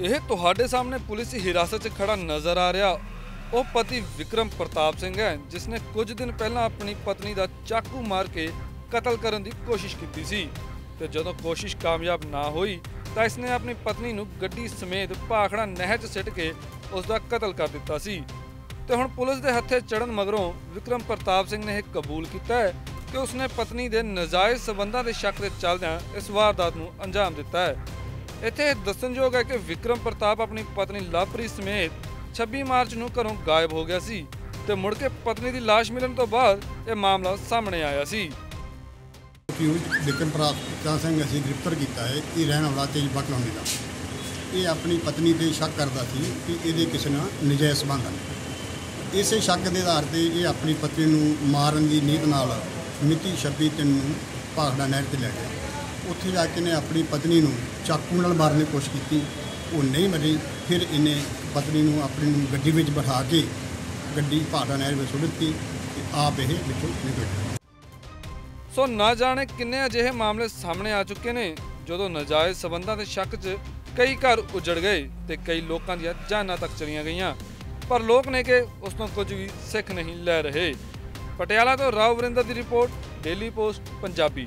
ਇਹ ਤੁਹਾਡੇ ਸਾਹਮਣੇ ਪੁਲਿਸ ਦੀ ਹਿਰਾਸਤ 'ਚ ਖੜਾ ਨਜ਼ਰ ਆ ਰਿਹਾ। ਉਹ ਪਤੀ ਵਿਕਰਮ ਪ੍ਰਤਾਪ ਸਿੰਘ ਹੈ ਜਿਸ ਨੇ ਕੁਝ ਦਿਨ ਪਹਿਲਾਂ ਆਪਣੀ ਪਤਨੀ ਦਾ ਚਾਕੂ ਮਾਰ ਕੇ ਕਤਲ ਕਰਨ ਦੀ ਕੋਸ਼ਿਸ਼ ਕੀਤੀ ਸੀ। ਤੇ ਜਦੋਂ ਕੋਸ਼ਿਸ਼ ਕਾਮਯਾਬ ਨਾ ਹੋਈ, ਤਾਂ ਇਸ ਨੇ ਆਪਣੀ ਪਤਨੀ ਨੂੰ ਗੱਡੀ ਸਮੇਤ ਭਾਖੜਾ ਨਹਿਰ 'ਚ ਸਿੱਟ ਕੇ ਉਸ ਦਾ ਕਤਲ ਕਰ ਦਿੱਤਾ ਸੀ। ਤੇ ਹੁਣ ਪੁਲਿਸ ਦੇ ਹੱਥੇ ਚੜਨ ਮਗਰੋਂ ਵਿਕਰਮ ਪ੍ਰਤਾਪ ਸਿੰਘ ਨੇ ਇਹ ਕਬੂਲ ਕੀਤਾ ਹੈ ਕਿ ਉਸਨੇ ਪਤਨੀ ਦੇ ਨਜਾਇਜ਼ ਸਬੰਧਾਂ ਦੇ ਸ਼ੱਕ ਦੇ ਚੱਲਦਿਆਂ ਇਸ ਵਾਰਦਾਤ ਨੂੰ ਅੰਜਾਮ ਦਿੱਤਾ ਹੈ। ਇੱਥੇ ਦੱਸਣਯੋਗ ਹੈ ਕਿ ਵਿਕਰਮ ਪ੍ਰਤਾਪ ਆਪਣੀ ਪਤਨੀ ਲਵਪ੍ਰੀਤ ਸਮੇਤ 26 ਮਾਰਚ ਨੂੰ ਘਰੋਂ ਗਾਇਬ ਹੋ ਗਿਆ ਸੀ ਤੇ ਮੁੜ ਕੇ ਪਤਨੀ ਦੀ ਲਾਸ਼ ਮਿਲਣ ਤੋਂ ਬਾਅਦ ਇਹ ਮਾਮਲਾ ਸਾਹਮਣੇ ਆਇਆ ਸੀ। ਅਕਿਊਜ਼ ਵਿਕਰਮ ਪ੍ਰਾਪਤ ਸਿੰਘ ਅਸੀਂ ਗ੍ਰਿਫਤਾਰ ਕੀਤਾ ਹੈ, ਇਹ ਰਹਿਣ ਵਾਲਾ ਤੇਜਪਾ ਕਲੋਨੀ ਦਾ। ਇਹ ਆਪਣੀ ਪਤਨੀ ਤੇ ਸ਼ੱਕ ਕਰਦਾ ਸੀ ਕਿ ਇਹਦੇ ਕਿਸੇ ਨਾਲ ਨਜਾਇਜ਼ ਸੰਬੰਧ ਹਨ। ਇਸੇ ਸ਼ੱਕ ਦੇ ਆਧਾਰ ਤੇ ਇਹ ਆਪਣੀ ਪਤਨੀ ਨੂੰ ਮਾਰਨ ਦੀ ਨੀਤ ਨਾਲ ਮਿਤੀ 26 ਤਿੰਨ ਨੂੰ ਭਾਖੜਾ ਨਹਿਰ ਤੇ ਲੈ ਗਿਆ ਉੱਥੇ ਜਾ ਕੇ ਨੇ ਆਪਣੀ ਪਤਨੀ ਨੂੰ ਚਾਕੂ ਨਾਲ ਮਾਰਨ ਦੀ ਕੋਸ਼ਿਸ਼ ਕੀਤੀ। ਉਹ ਨਹੀਂ ਮਰੀ, ਫਿਰ ਇਹਨੇ ਪਤਨੀ ਨੂੰ ਆਪਣੀ ਨੂੰ ਗੱਡੀ ਵਿੱਚ ਬਿਠਾ ਕੇ ਗੱਡੀ ਭਾਖੜਾ ਨਹਿਰ ਵਿੱਚ ਸੁੱਟ ਦਿੱਤੀ ਤੇ ਆਪ ਇਹ ਵਿੱਚੋਂ ਨਿਕਲ ਗਿਆ। ਸੋ ਨਾ ਜਾਣੇ ਕਿੰਨੇ ਅਜਿਹੇ ਮਾਮਲੇ ਸਾਹਮਣੇ ਆ ਚੁੱਕੇ ਨੇ, ਜਦੋਂ ਨਜਾਇਜ਼ ਸਬੰਧਾਂ ਦੇ ਸ਼ੱਕ 'ਚ ਕਈ ਘਰ ਉਜੜ ਗਏ ਤੇ ਕਈ ਲੋਕਾਂ ਦੀਆਂ ਜਾਨਾਂ ਤੱਕ ਚਲੀਆਂ ਗਈਆਂ। ਪਰ ਲੋਕ ਨੇ ਕਿ ਉਸ ਤੋਂ ਕੁਝ ਵੀ ਸਿੱਖ ਨਹੀਂ ਲੈ ਰਹੇ। ਪਟਿਆਲਾ ਤੋਂ ਰਾਵ ਵਰਿੰਦਰ ਦੀ ਰਿਪੋਰਟ, ਡੇਲੀ ਪੋਸਟ, ਪੰਜਾਬੀ।